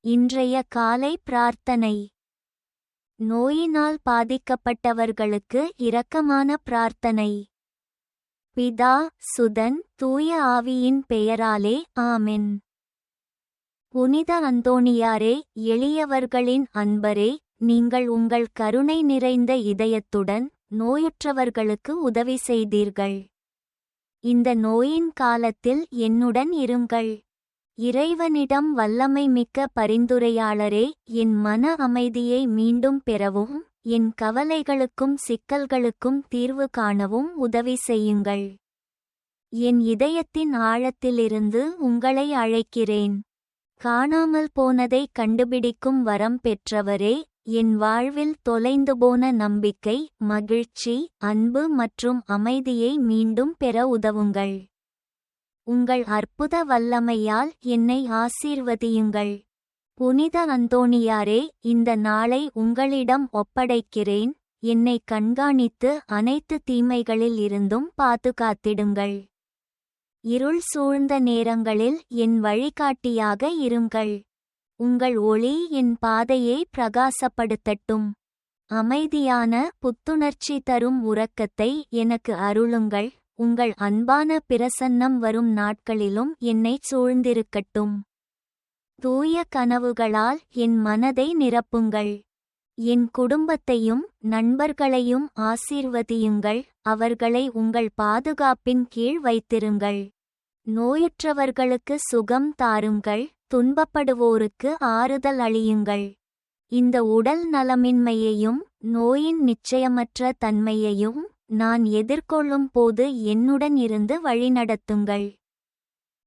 இன்றைய காலை பிரார்த்தனை. நோயினால் பாதிக்கப்பட்டவர்களுக்கு இரக்கமான பிரார்த்தனை. பிதா சுதன் தூய ஆவியின் பெயராலே ஆமென். புனித அந்தோணியாரே எளியவர்களின் அன்பரே நீங்கள் உங்கள் கருணை நிறைந்த இதயத்துடன் நோயுற்றவர்களுக்கு உதவி செய்தீர்கள். இந்த நோயின் காலத்தில் என்னுடன் இருங்கள். இறைவனிடம் வல்லமை மிக்க பரிந்துரையாளரே என் மன அமைதியை மீண்டும் பெறவும் என் கவலைகளுக்கும் சிக்கல்களுக்கும் தீர்வு காணவும் உதவி செய்யுங்கள். என் இதயத்தின் ஆழத்திலிருந்து உங்களை அழைக்கிறேன். காணாமல் போனதை கண்டுபிடிக்கும் வரம் பெற்றவரே என் வாழ்வில் தொலைந்து போன நம்பிக்கை மகிழ்ச்சி அன்பு மற்றும் அமைதியை மீண்டும் பெற உதவுங்கள். உங்கள் அற்புத வல்லமையால் என்னை ஆசீர்வதியுங்கள். புனித அந்தோணியாரே இந்த நாளை உங்களிடம் ஒப்படைக்கிறேன். என்னை கண்காணித்து அனைத்து தீமைகளில் இருந்தும் பாதுகாத்திடுங்கள். இருள் சூழ்ந்த நேரங்களில் என் வழிகாட்டியாக இருங்கள். உங்கள் ஒளி என் பாதையை பிரகாசப்படுத்தட்டும். அமைதியான புத்துணர்ச்சி தரும் உறக்கத்தை எனக்கு அருளுங்கள். உங்கள் அன்பான பிரசன்னம் வரும் நாட்களிலும் என்னைச் சூழ்ந்திருக்கட்டும். தூய கனவுகளால் என் மனதை நிரப்புங்கள். என் குடும்பத்தையும் நண்பர்களையும் ஆசீர்வதியுங்கள். அவர்களை உங்கள் பாதுகாப்பின் கீழ் வைத்திருங்கள். நோயுற்றவர்களுக்கு சுகம் தாருங்கள். துன்பப்படுவோருக்கு ஆறுதல் அளியுங்கள். இந்த உடல் நலமின்மையையும் நோயின் நிச்சயமற்ற தன்மையையும் நான் எதிர்கொள்ளும் போது என்னுடன் இருந்து வழிநடத்துங்கள்.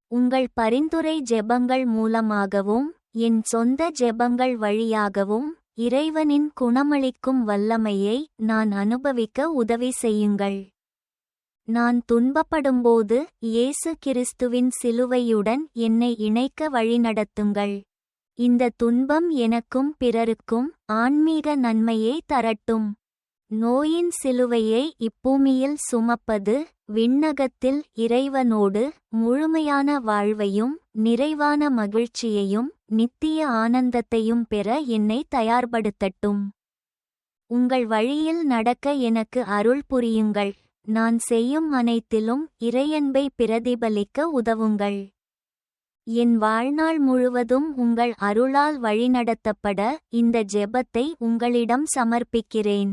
உங்கள் பரிந்துரை ஜெபங்கள் மூலமாகவும் என் சொந்த ஜெபங்கள் வழியாகவும் இறைவனின் குணமளிக்கும் வல்லமையை நான் அனுபவிக்க உதவி செய்யுங்கள். நான் துன்பப்படும்போது இயேசு கிறிஸ்துவின் சிலுவையுடன் என்னை இணைக்க வழிநடத்துங்கள். இந்த துன்பம் எனக்கும் பிறருக்கும் ஆன்மீக நன்மையை தரட்டும். நோயின் சிலுவையை இப்பூமியில் சுமப்பது விண்ணகத்தில் இறைவனோடு முழுமையான வாழ்வையும் நிறைவான மகிழ்ச்சியையும் நித்திய ஆனந்தத்தையும் பெற என்னை தயார்படுத்தட்டும். உங்கள் வழியில் நடக்க எனக்கு அருள் புரியுங்கள். நான் செய்யும் அனைத்திலும் இறையன்பை பிரதிபலிக்க உதவுங்கள். என் வாழ்நாள் முழுவதும் உங்கள் அருளால் வழிநடத்தப்பட இந்த ஜெபத்தை உங்களிடம் சமர்ப்பிக்கிறேன்.